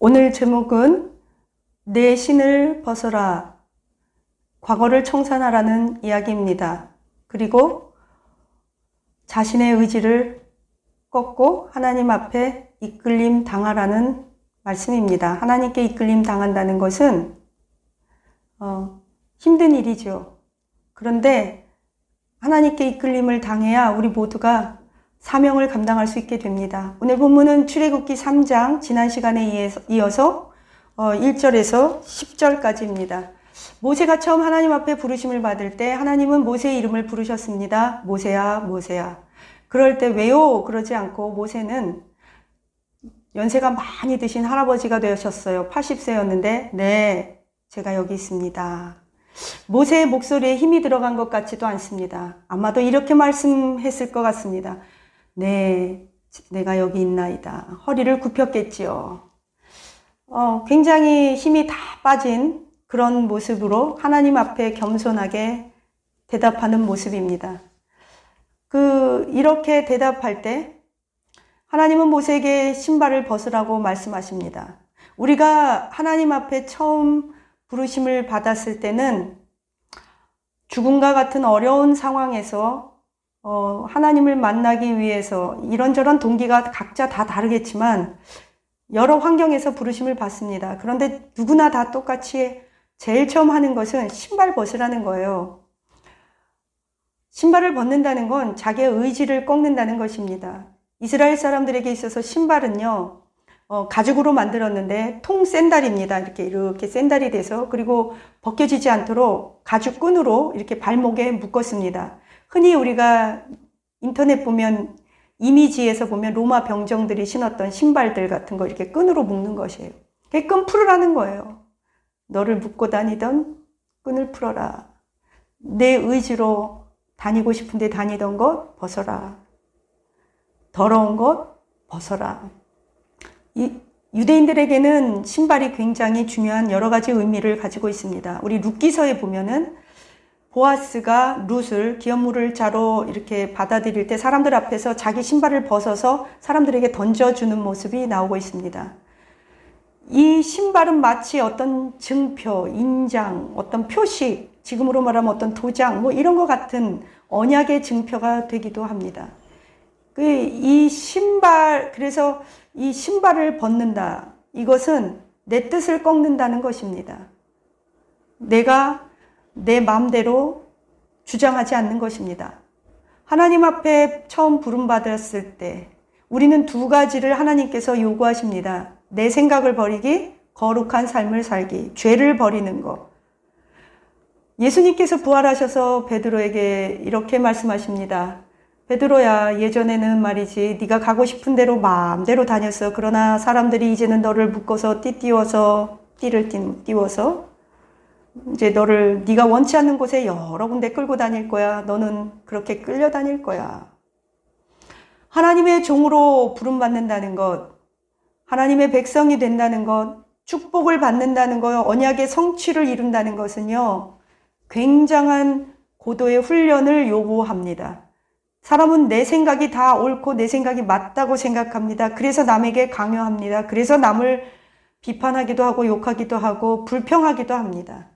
오늘 제목은 내 신을 벗어라. 과거를 청산하라는 이야기입니다. 그리고 자신의 의지를 꺾고 하나님 앞에 이끌림 당하라는 말씀입니다. 하나님께 이끌림 당한다는 것은 어, 힘든 일이죠. 그런데 하나님께 이끌림을 당해야 우리 모두가 사명을 감당할 수 있게 됩니다. 오늘 본문은 출애굽기 3장 지난 시간에 이어서 1절에서 10절까지입니다. 모세가 처음 하나님 앞에 부르심을 받을 때 하나님은 모세의 이름을 부르셨습니다. 모세야, 모세야. 그럴 때 왜요? 그러지 않고 모세는 연세가 많이 드신 할아버지가 되셨어요. 80세였는데, 네, 제가 여기 있습니다. 모세의 목소리에 힘이 들어간 것 같지도 않습니다. 아마도 이렇게 말씀했을 것 같습니다. 네, 내가 여기 있나이다. 허리를 굽혔겠지요. 어, 굉장히 힘이 다 빠진 그런 모습으로 하나님 앞에 겸손하게 대답하는 모습입니다. 그, 이렇게 대답할 때 하나님은 모세에게 신발을 벗으라고 말씀하십니다. 우리가 하나님 앞에 처음 부르심을 받았을 때는 죽음과 같은 어려운 상황에서 어, 하나님을 만나기 위해서 이런저런 동기가 각자 다 다르겠지만 여러 환경에서 부르심을 받습니다. 그런데 누구나 다 똑같이 제일 처음 하는 것은 신발 벗으라는 거예요. 신발을 벗는다는 건 자기의 의지를 꺾는다는 것입니다. 이스라엘 사람들에게 있어서 신발은요, 어, 가죽으로 만들었는데 통 샌달입니다. 이렇게 이렇게 샌달이 돼서 그리고 벗겨지지 않도록 가죽 끈으로 이렇게 발목에 묶었습니다. 흔히 우리가 인터넷 보면 이미지에서 보면 로마 병정들이 신었던 신발들 같은 거 이렇게 끈으로 묶는 것이에요. 끈 풀으라는 거예요. 너를 묶고 다니던 끈을 풀어라. 내 의지로 다니고 싶은데 다니던 것 벗어라. 더러운 것 벗어라. 이 유대인들에게는 신발이 굉장히 중요한 여러 가지 의미를 가지고 있습니다. 우리 룻기서에 보면은 보아스가 룻을 기업물을 자로 이렇게 받아들일 때 사람들 앞에서 자기 신발을 벗어서 사람들에게 던져주는 모습이 나오고 있습니다. 이 신발은 마치 어떤 증표, 인장, 어떤 표식, 지금으로 말하면 어떤 도장, 뭐 이런 것 같은 언약의 증표가 되기도 합니다. 그이 신발, 그래서 이 신발을 벗는다. 이것은 내 뜻을 꺾는다는 것입니다. 내가 내 마음대로 주장하지 않는 것입니다. 하나님 앞에 처음 부름받았을 때 우리는 두 가지를 하나님께서 요구하십니다. 내 생각을 버리기, 거룩한 삶을 살기, 죄를 버리는 것. 예수님께서 부활하셔서 베드로에게 이렇게 말씀하십니다. 베드로야 예전에는 말이지 네가 가고 싶은 대로 마음대로 다녔어. 그러나 사람들이 이제는 너를 묶어서 띠띠워서 띠를 띄워서 이제 너를 네가 원치 않는 곳에 여러 군데 끌고 다닐 거야. 너는 그렇게 끌려 다닐 거야. 하나님의 종으로 부름 받는다는 것, 하나님의 백성이 된다는 것, 축복을 받는다는 것, 언약의 성취를 이룬다는 것은요, 굉장한 고도의 훈련을 요구합니다. 사람은 내 생각이 다 옳고 내 생각이 맞다고 생각합니다. 그래서 남에게 강요합니다. 그래서 남을 비판하기도 하고 욕하기도 하고 불평하기도 합니다.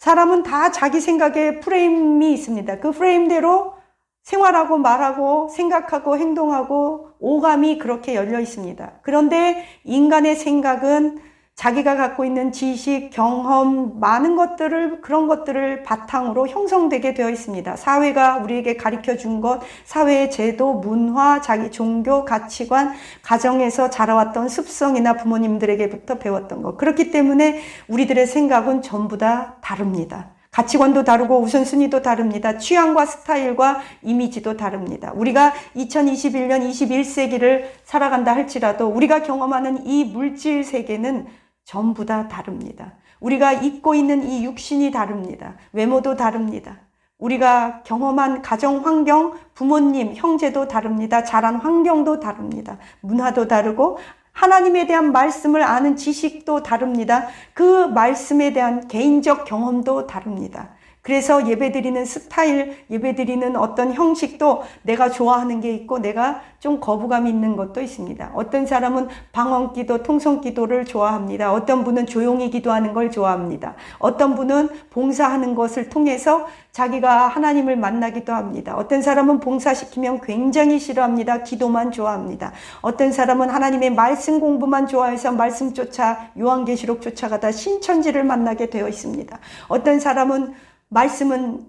사람은 다 자기 생각에 프레임이 있습니다. 그 프레임대로 생활하고 말하고 생각하고 행동하고 오감이 그렇게 열려 있습니다. 그런데 인간의 생각은 자기가 갖고 있는 지식, 경험, 많은 것들을, 그런 것들을 바탕으로 형성되게 되어 있습니다. 사회가 우리에게 가르쳐 준 것, 사회의 제도, 문화, 자기 종교, 가치관, 가정에서 자라왔던 습성이나 부모님들에게부터 배웠던 것. 그렇기 때문에 우리들의 생각은 전부 다 다릅니다. 가치관도 다르고 우선순위도 다릅니다. 취향과 스타일과 이미지도 다릅니다. 우리가 2021년 21세기를 살아간다 할지라도 우리가 경험하는 이 물질 세계는 전부 다 다릅니다. 우리가 입고 있는 이 육신이 다릅니다. 외모도 다릅니다. 우리가 경험한 가정 환경, 부모님, 형제도 다릅니다. 자란 환경도 다릅니다. 문화도 다르고 하나님에 대한 말씀을 아는 지식도 다릅니다. 그 말씀에 대한 개인적 경험도 다릅니다. 그래서 예배드리는 스타일, 예배드리는 어떤 형식도 내가 좋아하는 게 있고 내가 좀 거부감 있는 것도 있습니다. 어떤 사람은 방언 기도, 통성 기도를 좋아합니다. 어떤 분은 조용히 기도하는 걸 좋아합니다. 어떤 분은 봉사하는 것을 통해서 자기가 하나님을 만나기도 합니다. 어떤 사람은 봉사시키면 굉장히 싫어합니다. 기도만 좋아합니다. 어떤 사람은 하나님의 말씀 공부만 좋아해서 말씀 쫓아 요한계시록 쫓아가다 신천지를 만나게 되어 있습니다. 어떤 사람은 말씀은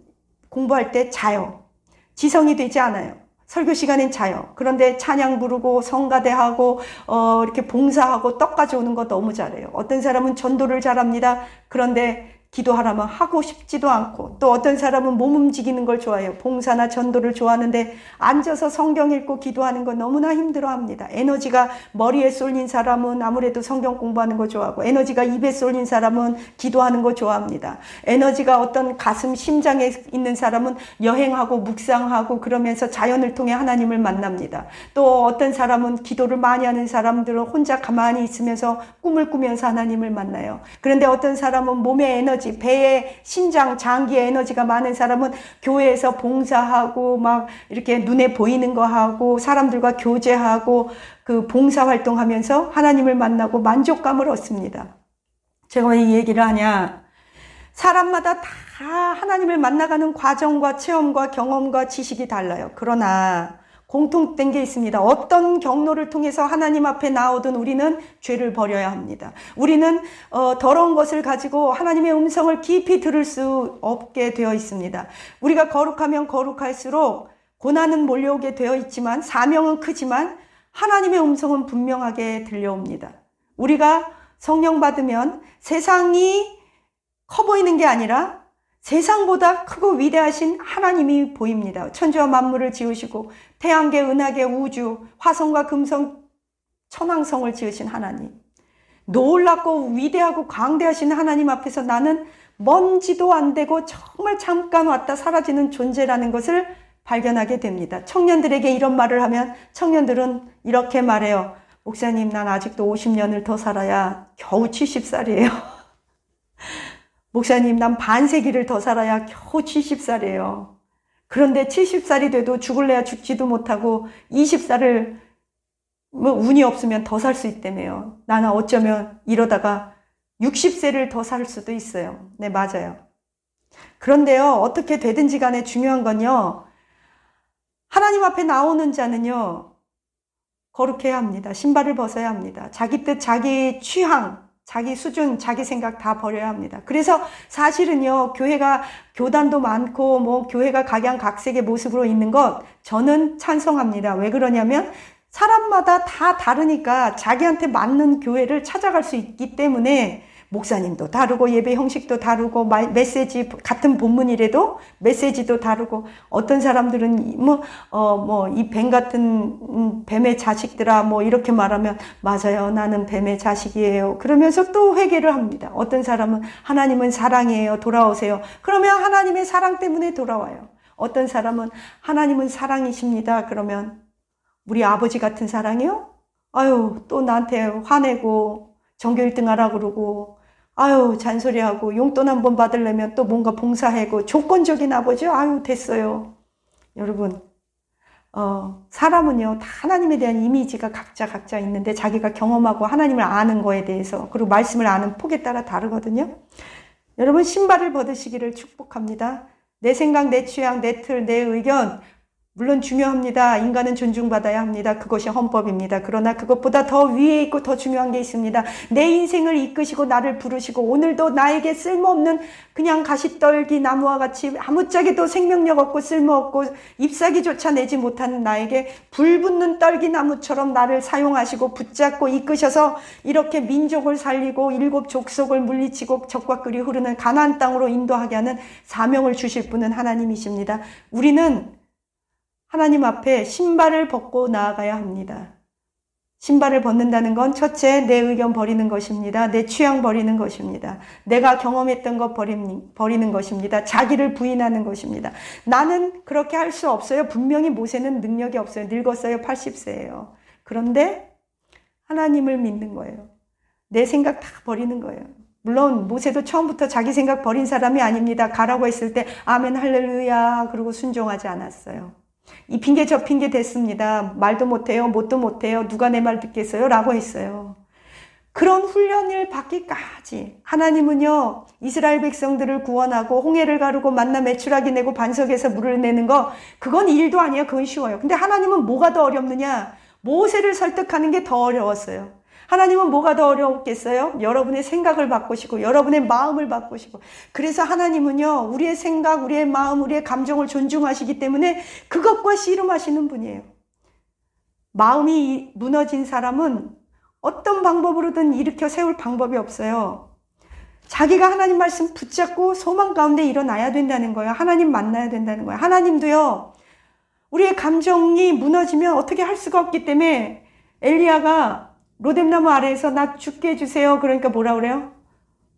공부할 때 자요. 지성이 되지 않아요. 설교 시간엔 자요. 그런데 찬양 부르고 성가대하고 어, 이렇게 봉사하고 떡 가져오는 거 너무 잘해요. 어떤 사람은 전도를 잘합니다. 그런데 기도하라면 하고 싶지도 않고 또 어떤 사람은 몸 움직이는 걸 좋아해요. 봉사나 전도를 좋아하는데 앉아서 성경 읽고 기도하는 거 너무나 힘들어 합니다. 에너지가 머리에 쏠린 사람은 아무래도 성경 공부하는 거 좋아하고 에너지가 입에 쏠린 사람은 기도하는 거 좋아합니다. 에너지가 어떤 가슴 심장에 있는 사람은 여행하고 묵상하고 그러면서 자연을 통해 하나님을 만납니다. 또 어떤 사람은 기도를 많이 하는 사람들은 혼자 가만히 있으면서 꿈을 꾸면서 하나님을 만나요. 그런데 어떤 사람은 몸의 에너지 에너지, 배에 신장, 장기에 에너지가 많은 사람은 교회에서 봉사하고 막 이렇게 눈에 보이는 거 하고 사람들과 교제하고 그 봉사 활동하면서 하나님을 만나고 만족감을 얻습니다. 제가 왜 이 얘기를 하냐? 사람마다 다 하나님을 만나가는 과정과 체험과 경험과 지식이 달라요. 그러나 공통된 게 있습니다. 어떤 경로를 통해서 하나님 앞에 나오든 우리는 죄를 버려야 합니다. 우리는 어, 더러운 것을 가지고 하나님의 음성을 깊이 들을 수 없게 되어 있습니다. 우리가 거룩하면 거룩할수록 고난은 몰려오게 되어 있지만 사명은 크지만 하나님의 음성은 분명하게 들려옵니다. 우리가 성령 받으면 세상이 커 보이는 게 아니라 세상보다 크고 위대하신 하나님이 보입니다. 천지와 만물을 지으시고 태양계, 은하계, 우주, 화성과 금성, 천왕성을 지으신 하나님. 놀랍고 위대하고 광대하신 하나님 앞에서 나는 먼지도 안 되고 정말 잠깐 왔다 사라지는 존재라는 것을 발견하게 됩니다. 청년들에게 이런 말을 하면 청년들은 이렇게 말해요. 목사님, 난 아직도 50년을 더 살아야 겨우 70살이에요. 목사님, 난 반세기를 더 살아야 겨우 70살이에요. 그런데 70살이 돼도 죽을래야 죽지도 못하고 20살을 뭐 운이 없으면 더 살 수 있다며요. 나는 어쩌면 이러다가 60세를 더 살 수도 있어요. 네, 맞아요. 그런데요, 어떻게 되든지 간에 중요한 건요, 하나님 앞에 나오는 자는요, 거룩해야 합니다. 신발을 벗어야 합니다. 자기 뜻, 자기 취향, 자기 수준, 자기 생각 다 버려야 합니다. 그래서 사실은요, 교회가 교단도 많고, 뭐, 교회가 각양각색의 모습으로 있는 것, 저는 찬성합니다. 왜 그러냐면, 사람마다 다 다르니까 자기한테 맞는 교회를 찾아갈 수 있기 때문에 목사님도 다르고 예배 형식도 다르고 메시지 같은 본문이라도 메시지도 다르고 어떤 사람들은 뭐 어 뭐 이 뱀 같은 음, 뱀의 자식들아 뭐 이렇게 말하면 맞아요. 나는 뱀의 자식이에요. 그러면서 또 회개를 합니다. 어떤 사람은 하나님은 사랑이에요. 돌아오세요. 그러면 하나님의 사랑 때문에 돌아와요. 어떤 사람은 하나님은 사랑이십니다. 그러면 우리 아버지 같은 사랑이요? 아유 또 나한테 화내고 전교 1등 하라 그러고 아유, 잔소리하고 용돈 한 번 받으려면 또 뭔가 봉사하고 조건적인 아버지, 아유, 됐어요. 여러분, 어, 사람은요, 다 하나님에 대한 이미지가 각자 각자 있는데 자기가 경험하고 하나님을 아는 거에 대해서 그리고 말씀을 아는 폭에 따라 다르거든요. 여러분, 신발을 벗으시기를 축복합니다. 내 생각, 내 취향, 내 틀, 내 의견, 물론 중요합니다. 인간은 존중받아야 합니다. 그것이 헌법입니다. 그러나 그것보다 더 위에 있고 더 중요한 게 있습니다. 내 인생을 이끄시고 나를 부르시고 오늘도 나에게 쓸모없는 그냥 가시떨기 나무와 같이 아무짝에도 생명력 없고 쓸모없고 잎사귀조차 내지 못하는 나에게 불붙는 떨기 나무처럼 나를 사용하시고 붙잡고 이끄셔서 이렇게 민족을 살리고 일곱 족속을 물리치고 적과 끓이 흐르는 가나안 땅으로 인도하게 하는 사명을 주실 분은 하나님이십니다. 우리는 하나님 앞에 신발을 벗고 나아가야 합니다. 신발을 벗는다는 건 첫째 내 의견 버리는 것입니다. 내 취향 버리는 것입니다. 내가 경험했던 것 버리는, 버리는 것입니다. 자기를 부인하는 것입니다. 나는 그렇게 할 수 없어요. 분명히 모세는 능력이 없어요. 늙었어요. 80세예요. 그런데 하나님을 믿는 거예요. 내 생각 다 버리는 거예요. 물론 모세도 처음부터 자기 생각 버린 사람이 아닙니다. 가라고 했을 때 아멘 할렐루야 그러고 순종하지 않았어요. 이 핑계 저 핑계 됐습니다. 말도 못해요. 못도 못해요. 누가 내 말 듣겠어요? 라고 했어요. 그런 훈련을 받기까지 하나님은요 이스라엘 백성들을 구원하고 홍해를 가르고 만나 매출하기 내고 반석에서 물을 내는 거 그건 일도 아니에요 그건 쉬워요 근데 하나님은 뭐가 더 어렵느냐 모세를 설득하는 게 더 어려웠어요 하나님은 뭐가 더 어려웠겠어요 여러분의 생각을 바꾸시고 여러분의 마음을 바꾸시고 그래서 하나님은요 우리의 생각 우리의 마음 우리의 감정을 존중하시기 때문에 그것과 씨름하시는 분이에요 마음이 무너진 사람은 어떤 방법으로든 일으켜 세울 방법이 없어요. 자기가 하나님 말씀 붙잡고 소망 가운데 일어나야 된다는 거예요. 하나님 만나야 된다는 거예요. 하나님도요, 우리의 감정이 무너지면 어떻게 할 수가 없기 때문에 엘리야가 로뎀나무 아래에서 나 죽게 해주세요. 그러니까 뭐라 그래요?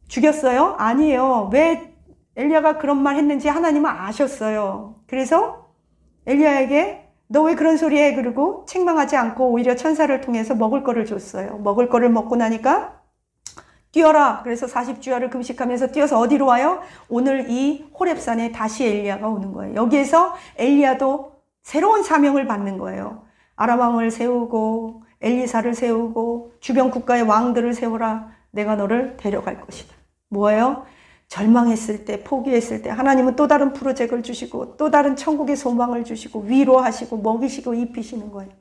죽였어요? 아니에요. 왜 엘리야가 그런 말 했는지 하나님은 아셨어요. 그래서 엘리야에게 너 왜 그런 소리 해? 그러고 책망하지 않고 오히려 천사를 통해서 먹을 거를 줬어요. 먹을 거를 먹고 나니까 뛰어라. 그래서 40주야를 금식하면서 뛰어서 어디로 와요? 오늘 이 호렙산에 다시 엘리야가 오는 거예요. 여기에서 엘리야도 새로운 사명을 받는 거예요. 아람왕을 세우고 엘리사를 세우고 주변 국가의 왕들을 세우라. 내가 너를 데려갈 것이다. 뭐예요? 절망했을 때, 포기했을 때 하나님은 또 다른 프로젝트를 주시고 또 다른 천국의 소망을 주시고 위로하시고 먹이시고 입히시는 거예요.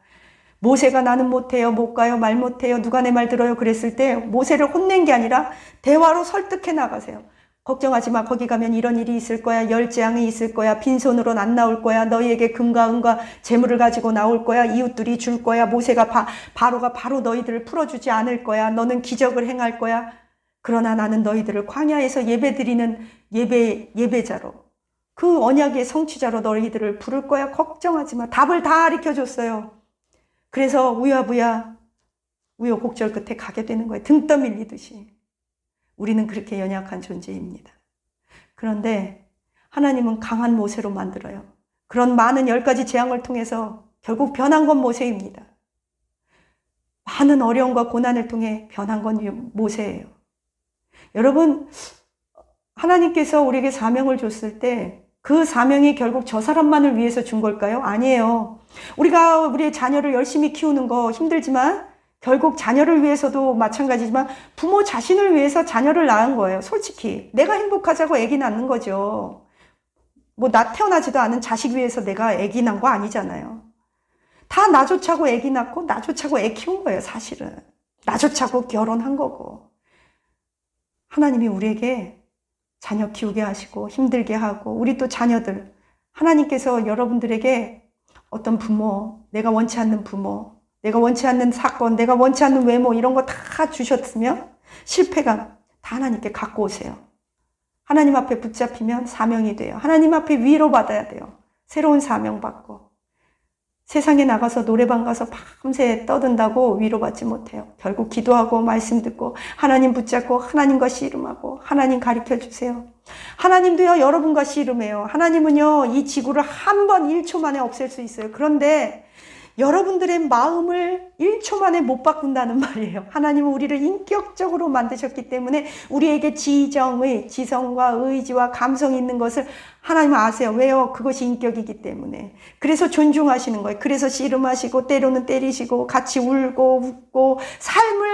모세가 나는 못해요, 못 가요, 말 못해요, 누가 내 말 들어요 그랬을 때 모세를 혼낸 게 아니라 대화로 설득해 나가세요. 걱정하지 마. 거기 가면 이런 일이 있을 거야. 열재앙이 있을 거야. 빈손으로는 안 나올 거야. 너희에게 금과 은과 재물을 가지고 나올 거야. 이웃들이 줄 거야. 모세가 바, 바로가 바로 너희들을 풀어주지 않을 거야. 너는 기적을 행할 거야. 그러나 나는 너희들을 광야에서 예배드리는 예배, 예배자로 그 언약의 성취자로 너희들을 부를 거야. 걱정하지 마. 답을 다 가르쳐 줬어요. 그래서 우야부야 우여곡절 끝에 가게 되는 거예요. 등 떠밀리듯이. 우리는 그렇게 연약한 존재입니다. 그런데 하나님은 강한 모세로 만들어요. 그런 많은 열 가지 재앙을 통해서 결국 변한 건 모세입니다. 많은 어려움과 고난을 통해 변한 건 모세예요. 여러분, 하나님께서 우리에게 사명을 줬을 때 그 사명이 결국 저 사람만을 위해서 준 걸까요? 아니에요. 우리가 우리의 자녀를 열심히 키우는 거 힘들지만 결국 자녀를 위해서도 마찬가지지만 부모 자신을 위해서 자녀를 낳은 거예요. 솔직히. 내가 행복하자고 애기 낳는 거죠. 뭐 나 태어나지도 않은 자식 위해서 내가 애기 낳은 거 아니잖아요. 다 나조차고 애기 낳고 나조차고 애 키운 거예요, 사실은. 나조차고 결혼한 거고. 하나님이 우리에게 자녀 키우게 하시고 힘들게 하고 우리 또 자녀들 하나님께서 여러분들에게 어떤 부모, 내가 원치 않는 부모, 내가 원치 않는 사건, 내가 원치 않는 외모 이런 거 다 주셨으면 실패감 다 하나님께 갖고 오세요. 하나님 앞에 붙잡히면 사명이 돼요. 하나님 앞에 위로 받아야 돼요. 새로운 사명 받고. 세상에 나가서 노래방 가서 밤새 떠든다고 위로받지 못해요. 결국 기도하고 말씀 듣고 하나님 붙잡고 하나님과 씨름하고 하나님 가르쳐 주세요. 하나님도요 여러분과 씨름해요. 하나님은요 이 지구를 한 번 1초 만에 없앨 수 있어요. 그런데 여러분들의 마음을 1초 만에 못 바꾼다는 말이에요. 하나님은 우리를 인격적으로 만드셨기 때문에 우리에게 지정의, 지성과 의지와 감성이 있는 것을 하나님은 아세요. 왜요? 그것이 인격이기 때문에. 그래서 존중하시는 거예요. 그래서 씨름하시고, 때로는 때리시고, 같이 울고, 웃고, 삶을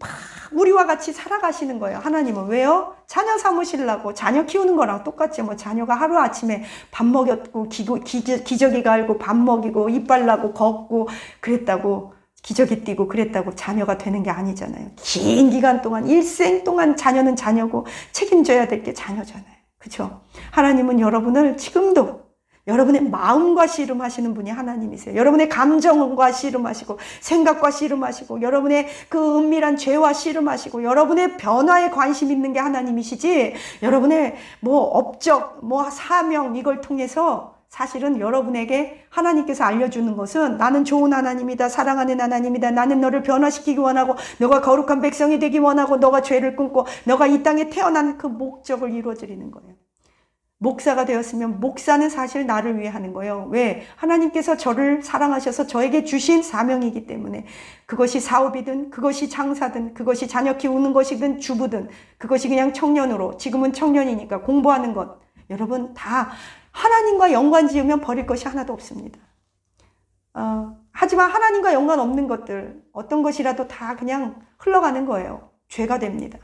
막 우리와 같이 살아가시는 거예요. 하나님은 왜요? 자녀 삼으시려고 자녀 키우는 거랑 똑같지 뭐 자녀가 하루 아침에 밥 먹였고 기, 기, 기저귀 갈고 밥 먹이고 이빨 나고 걷고 그랬다고 기저귀 띠고 그랬다고 자녀가 되는 게 아니잖아요. 긴 기간 동안 일생 동안 자녀는 자녀고 책임져야 될 게 자녀잖아요. 그렇죠? 하나님은 여러분을 지금도 여러분의 마음과 씨름하시는 분이 하나님이세요. 여러분의 감정과 씨름하시고 생각과 씨름하시고 여러분의 그 은밀한 죄와 씨름하시고 여러분의 변화에 관심 있는 게 하나님이시지 여러분의 뭐 업적, 뭐 사명 이걸 통해서 사실은 여러분에게 하나님께서 알려주는 것은 나는 좋은 하나님이다. 사랑하는 하나님이다. 나는 너를 변화시키기 원하고 너가 거룩한 백성이 되기 원하고 너가 죄를 끊고 너가 이 땅에 태어난 그 목적을 이루어드리는 거예요. 목사가 되었으면 목사는 사실 나를 위해 하는 거예요. 왜? 하나님께서 저를 사랑하셔서 저에게 주신 사명이기 때문에 그것이 사업이든 그것이 장사든 그것이 자녀 키우는 것이든 주부든 그것이 그냥 청년으로 지금은 청년이니까 공부하는 것 여러분 다 하나님과 연관 지으면 버릴 것이 하나도 없습니다. 어, 하지만 하나님과 연관 없는 것들 어떤 것이라도 다 그냥 흘러가는 거예요. 죄가 됩니다.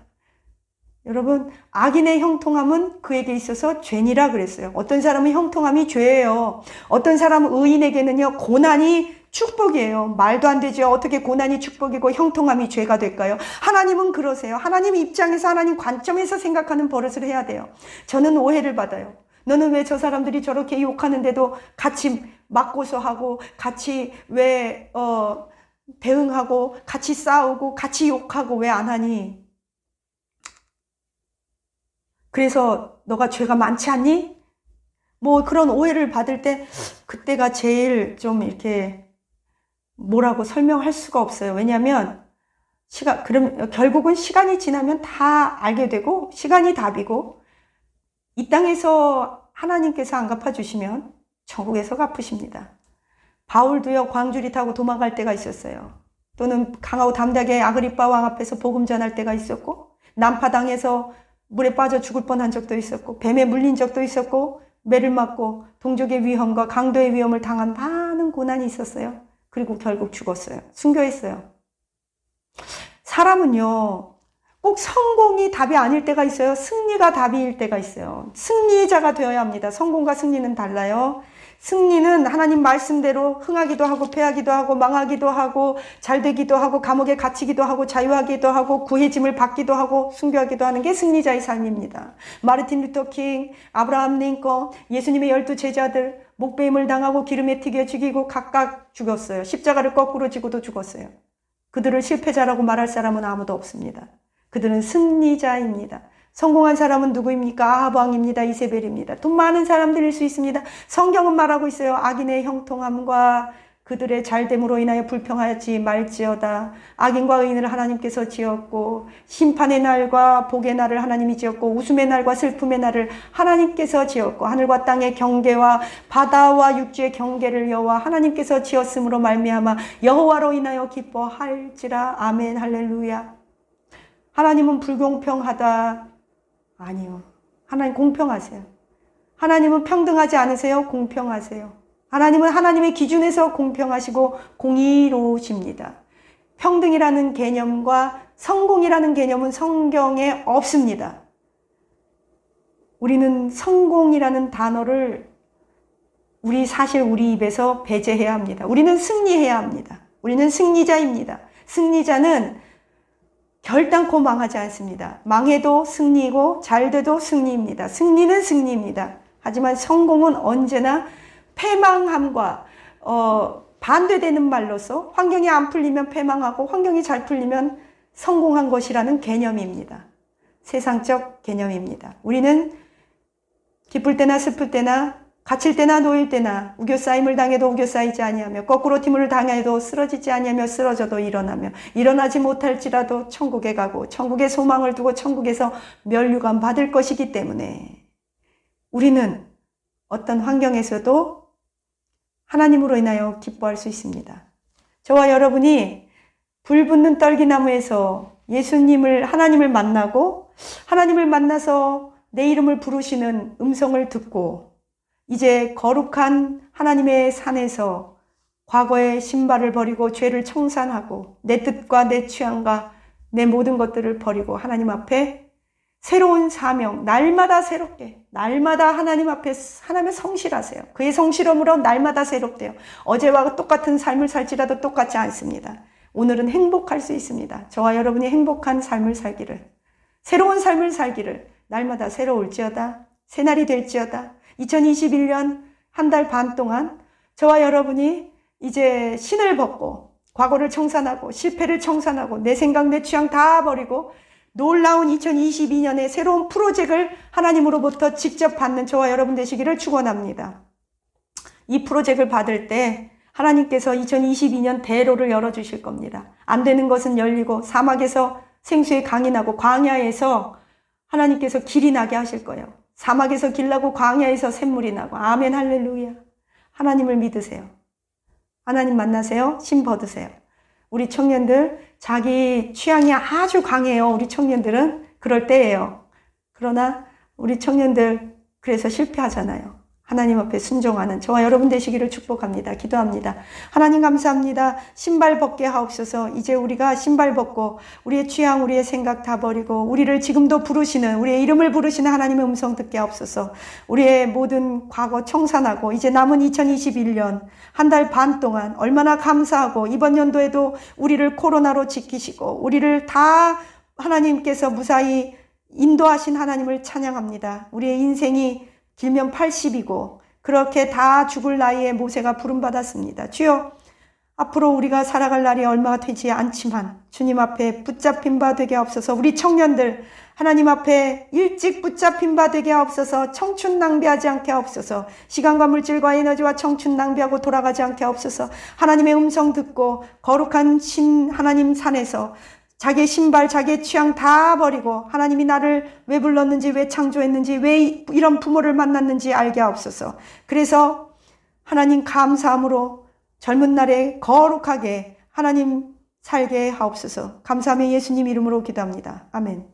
여러분, 악인의 형통함은 그에게 있어서 죄니라 그랬어요. 어떤 사람은 형통함이 죄예요. 어떤 사람은 의인에게는요, 고난이 축복이에요. 말도 안 되죠. 어떻게 고난이 축복이고 형통함이 죄가 될까요? 하나님은 그러세요. 하나님 입장에서 하나님 관점에서 생각하는 버릇을 해야 돼요. 저는 오해를 받아요. 너는 왜 저 사람들이 저렇게 욕하는데도 같이 맞고서 하고, 같이 왜, 어, 대응하고, 같이 싸우고, 같이 욕하고 왜 안 하니? 그래서 너가 죄가 많지 않니? 뭐 그런 오해를 받을 때 그때가 제일 좀 이렇게 뭐라고 설명할 수가 없어요. 왜냐하면 시간 그럼 결국은 시간이 지나면 다 알게 되고 시간이 답이고 이 땅에서 하나님께서 안 갚아 주시면 천국에서 갚으십니다. 바울도요 광주리 타고 도망갈 때가 있었어요. 또는 강하고 담대하게 아그리빠 왕 앞에서 복음 전할 때가 있었고 난파당에서 물에 빠져 죽을 뻔한 적도 있었고 뱀에 물린 적도 있었고 매를 맞고 동족의 위험과 강도의 위험을 당한 많은 고난이 있었어요. 그리고 결국 죽었어요. 순교했어요. 사람은요, 꼭 성공이 답이 아닐 때가 있어요. 승리가 답일 때가 있어요. 승리자가 되어야 합니다. 성공과 승리는 달라요. 승리는 하나님 말씀대로 흥하기도 하고 패하기도 하고 망하기도 하고 잘 되기도 하고 감옥에 갇히기도 하고 자유하기도 하고 구해짐을 받기도 하고 순교하기도 하는 게 승리자의 삶입니다. 마르틴 루터 킹, 아브라함 링컨, 예수님의 열두 제자들 목배임을 당하고 기름에 튀겨 죽이고 각각 죽었어요. 십자가를 거꾸로 지고도 죽었어요. 그들을 실패자라고 말할 사람은 아무도 없습니다. 그들은 승리자입니다. 성공한 사람은 누구입니까? 아합 왕입니다. 이세벨입니다. 돈 많은 사람들일 수 있습니다. 성경은 말하고 있어요. 악인의 형통함과 그들의 잘됨으로 인하여 불평하지 말지어다. 악인과 의인을 하나님께서 지었고 심판의 날과 복의 날을 하나님이 지었고 웃음의 날과 슬픔의 날을 하나님께서 지었고 하늘과 땅의 경계와 바다와 육지의 경계를 여호와 하나님께서 지었으므로 말미암아 여호와로 인하여 기뻐할지라 아멘 할렐루야. 하나님은 불공평하다. 아니요. 하나님 공평하세요. 하나님은 평등하지 않으세요? 공평하세요. 하나님은 하나님의 기준에서 공평하시고 공의로우십니다. 평등이라는 개념과 성공이라는 개념은 성경에 없습니다. 우리는 성공이라는 단어를 우리 사실 우리 입에서 배제해야 합니다. 우리는 승리해야 합니다. 우리는 승리자입니다. 승리자는 결단코 망하지 않습니다. 망해도 승리이고 잘 돼도 승리입니다. 승리는 승리입니다. 하지만 성공은 언제나 패망함과 어, 반대되는 말로서 환경이 안 풀리면 패망하고 환경이 잘 풀리면 성공한 것이라는 개념입니다. 세상적 개념입니다. 우리는 기쁠 때나 슬플 때나 갇힐 때나 놓일 때나 우겨싸임을 당해도 우겨싸이지 아니하며 거꾸로 팀을 당해도 쓰러지지 아니하며 쓰러져도 일어나며 일어나지 못할지라도 천국에 가고 천국의 소망을 두고 천국에서 멸류관 받을 것이기 때문에 우리는 어떤 환경에서도 하나님으로 인하여 기뻐할 수 있습니다. 저와 여러분이 불붙는 떨기나무에서 예수님을 하나님을 만나고 하나님을 만나서 내 이름을 부르시는 음성을 듣고 이제 거룩한 하나님의 산에서 과거의 신발을 버리고 죄를 청산하고 내 뜻과 내 취향과 내 모든 것들을 버리고 하나님 앞에 새로운 사명, 날마다 새롭게, 날마다 하나님 앞에 하나님의 성실하세요. 그의 성실함으로 날마다 새롭대요. 어제와 똑같은 삶을 살지라도 똑같지 않습니다. 오늘은 행복할 수 있습니다. 저와 여러분이 행복한 삶을 살기를, 새로운 삶을 살기를 날마다 새로울지어다, 새날이 될지어다, 2021년 한 달 반 동안 저와 여러분이 이제 신을 벗고 과거를 청산하고 실패를 청산하고 내 생각, 내 취향 다 버리고 놀라운 2022년의 새로운 프로젝트를 하나님으로부터 직접 받는 저와 여러분 되시기를 축원합니다. 이 프로젝트를 받을 때 하나님께서 2022년 대로를 열어 주실 겁니다. 안 되는 것은 열리고 사막에서 생수의 강이 나고 광야에서 하나님께서 길이 나게 하실 거예요. 사막에서 길나고 광야에서 샘물이 나고 아멘 할렐루야. 하나님을 믿으세요. 하나님 만나세요. 신 받으세요. 우리 청년들 자기 취향이 아주 강해요. 우리 청년들은 그럴 때예요. 그러나 우리 청년들 그래서 실패하잖아요. 하나님 앞에 순종하는 저와 여러분 되시기를 축복합니다. 기도합니다. 하나님 감사합니다. 신발 벗게 하옵소서. 이제 우리가 신발 벗고 우리의 취향, 우리의 생각 다 버리고 우리를 지금도 부르시는 우리의 이름을 부르시는 하나님의 음성 듣게 하옵소서. 우리의 모든 과거 청산하고 이제 남은 2021년 한 달 반 동안 얼마나 감사하고 이번 연도에도 우리를 코로나로 지키시고 우리를 다 하나님께서 무사히 인도하신 하나님을 찬양합니다. 우리의 인생이 길면 80이고 그렇게 다 죽을 나이에 모세가 부름받았습니다. 주여 앞으로 우리가 살아갈 날이 얼마 되지 않지만 주님 앞에 붙잡힌 바 되게 하옵소서. 우리 청년들 하나님 앞에 일찍 붙잡힌 바 되게 하옵소서. 청춘 낭비하지 않게 하옵소서. 시간과 물질과 에너지와 청춘 낭비하고 돌아가지 않게 하옵소서. 하나님의 음성 듣고 거룩한 신 하나님 산에서 자기의 신발, 자기의 취향 다 버리고 하나님이 나를 왜 불렀는지, 왜 창조했는지, 왜 이- 이런 부모를 만났는지 알게 하옵소서. 그래서 하나님 감사함으로 젊은 날에 거룩하게 하나님 살게 하옵소서. 감사하며 예수님 이름으로 기도합니다. 아멘.